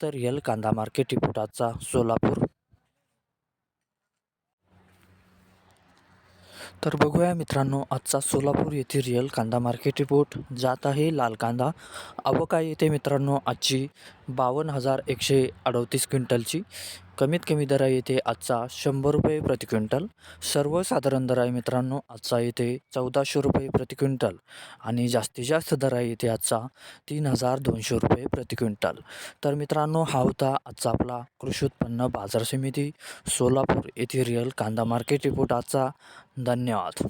तर यल कांदा market report आजचा सोलापूर. तर बघूया मित्रांनो आजचा सोलापूर येथे रिअल कांदा मार्केट रिपोर्ट जात आहे लाल कांदा. आवक येथे मित्रांनो आजची बावन्न हजार एकशे अडतीस क्विंटलची. कमीत कमी दर आहे येथे आजचा शंभर रुपये प्रति क्विंटल. सर्वसाधारण दर आहे मित्रांनो आजचा येथे चौदाशे रुपये प्रति क्विंटल आणि जास्तीत जास्त दर आहे येथे आजचा तीन हजार दोनशे रुपये प्रति क्विंटल. तर मित्रांनो हा होता आजचा आपला कृषी उत्पन्न बाजार समिती सोलापूर येथे रिअल कांदा मार्केट रिपोर्ट आजचा. धन्यवाद.